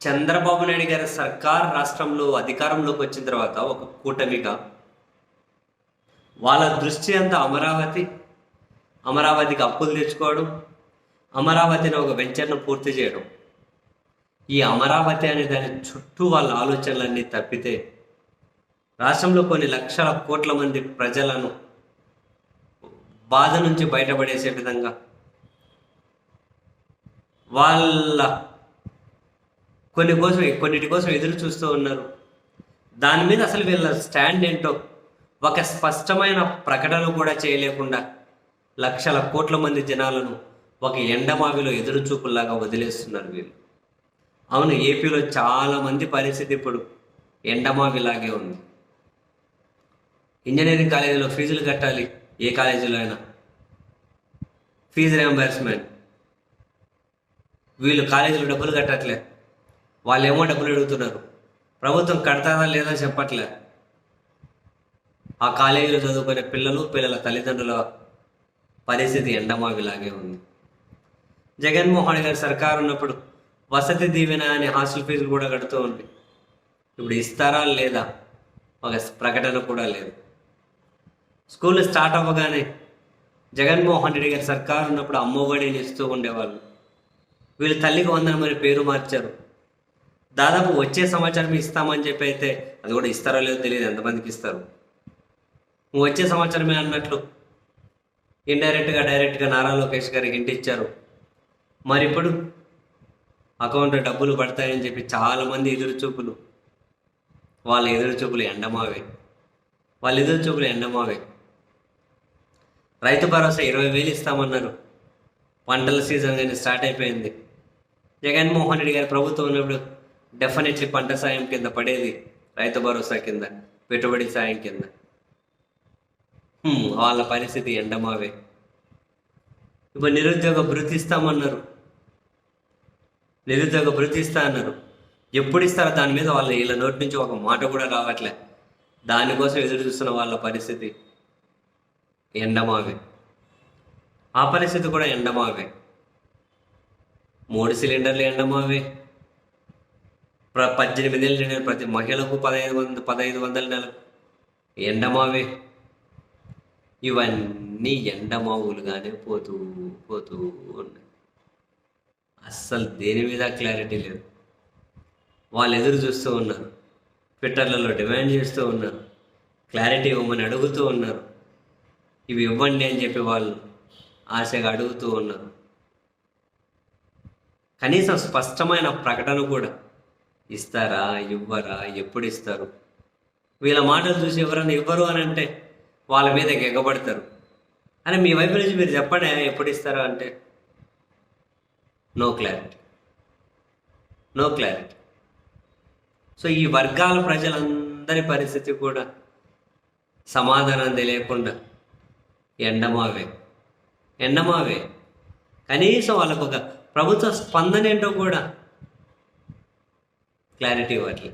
చంద్రబాబు నాయుడు గారి సర్కార్ రాష్ట్రంలో అధికారంలోకి వచ్చిన తర్వాత ఒక కూటమిగా వాళ్ళ దృష్టి అంతా అమరావతి అమరావతికి అప్పులు తెచ్చుకోవడం అమరావతిని ఒక వెంచర్ను పూర్తి చేయడం. ఈ అమరావతి అనే దాని చుట్టూ వాళ్ళ ఆలోచనలన్నీ తప్పితే రాష్ట్రంలో కొన్ని లక్షల కోట్ల మంది ప్రజలను బాధ నుంచి బయటపడేసే విధంగా వాళ్ళ కొన్ని కోసం కొన్నిటి కోసం ఎదురు చూస్తూ ఉన్నారు. దాని మీద అసలు వీళ్ళ స్టాండ్ ఏంటో ఒక స్పష్టమైన ప్రకటన కూడా చేయలేకుండా లక్షల కోట్ల మంది జనాలను ఒక ఎండమావిలో ఎదురు చూపుల్లాగా వదిలేస్తున్నారు వీళ్ళు. అవును ఏపీలో చాలామంది పరిస్థితి ఇప్పుడు ఎండమావిలాగే ఉంది. ఇంజనీరింగ్ కాలేజీలో ఫీజులు కట్టాలి ఏ కాలేజీలో అయినా. ఫీజు రియంబర్స్మెంట్ వీళ్ళు కాలేజీలో డబ్బులు కట్టట్లేదు వాళ్ళు ఏమో డబ్బులు అడుగుతున్నారు. ప్రభుత్వం కడతారా లేదా చెప్పట్లే. ఆ కాలేజీలో చదువుకునే పిల్లలు పిల్లల తల్లిదండ్రుల పరిస్థితి ఎండమావిలాగే ఉంది. జగన్మోహన్ గారి సర్కారు ఉన్నప్పుడు వసతి దీవెన అనే హాస్టల్ ఫీజులు కూడా కడుతూ ఉంది. ఇప్పుడు ఇస్తారా లేదా? ఒక ప్రకటన కూడా లేదు. స్కూల్ స్టార్ట్ అవ్వగానే జగన్మోహన్ రెడ్డి గారి సర్కారు ఉన్నప్పుడు అమ్మఒడిని ఇస్తూ ఉండేవాళ్ళు. వీళ్ళు తల్లికి వందన మరి పేరు మార్చారు. దాదాపు వచ్చే సంవత్సరం ఇస్తామని చెప్పి అయితే అది కూడా ఇస్తారో లేదో తెలియదు ఎంతమందికి ఇస్తారు? వచ్చే సంవత్సరమే అన్నట్లు ఇండైరెక్ట్గా డైరెక్ట్గా నారా లోకేష్ గారికి ఇంటి ఇచ్చారు. మరి ఇప్పుడు అకౌంట్లో డబ్బులు పడతాయని చెప్పి చాలామంది ఎదురు చూపులు వాళ్ళ ఎదురు చూపులు ఎండమావే. వాళ్ళ ఎదురు చూపులు ఎండమావే. రైతు భరోసా ఇరవై వేలు ఇస్తామన్నారు. పంటల సీజన్ కానీ స్టార్ట్ అయిపోయింది. జగన్మోహన్ రెడ్డి గారి ప్రభుత్వం ఉన్నప్పుడు డెఫినెట్లీ పంట సాయం కింద పడేది రైతు భరోసా కింద పెట్టుబడి సాయం కింద. వాళ్ళ పరిస్థితి ఎండమావే. ఇప్పుడు నిరుద్యోగ భృతి ఇస్తామన్నారు. నిరుద్యోగ భృతి ఇస్తా అన్నారు. ఎప్పుడు ఇస్తారో? దాని మీద వాళ్ళ వీళ్ళ నోటి నుంచి ఒక మాట కూడా రావట్లే. దానికోసం ఎదురు చూస్తున్న వాళ్ళ పరిస్థితి ఎండమావే. ఆ పరిస్థితి కూడా ఎండమావే. మూడు సిలిండర్లు ఎండమావే. పద్దెనిమిది నెలలు నిండిన ప్రతి మహిళకు పదహైదు వంద పదహైదు వందల నెలలు. ఎండమావే. ఇవన్నీ ఎండమావులుగానే పోతూ పోతూ ఉన్నాయి. అస్సలు దేని మీద క్లారిటీ లేదు. వాళ్ళు ఎదురు చూస్తూ ఉన్నారు. ట్విట్టర్లలో డిమాండ్ చేస్తూ ఉన్నారు. క్లారిటీ ఇవ్వమని అడుగుతూ ఉన్నారు. ఇవి ఇవ్వండి అని చెప్పి వాళ్ళు ఆశగా అడుగుతూ ఉన్నారు. కనీసం స్పష్టమైన ప్రకటన కూడా ఇస్తారా ఇవ్వరా ఎప్పుడు ఇస్తారు వీళ్ళ మాటలు చూసి ఎవరైనా ఇవ్వరు అని అంటే వాళ్ళ మీద ఎగబడతారు అని మీ వైపు నుంచి మీరు చెప్పడే ఎప్పుడు ఇస్తారా అంటే no clarity. No clarity. So ఈ వర్గాల ప్రజలందరి పరిస్థితి కూడా సమాధానం తెలియకుండా ఎండమావే. ఎండమావే. కనీసం వాళ్ళకు ఒక ప్రభుత్వ స్పందన ఏంటో కూడా क्लैरिटी वाली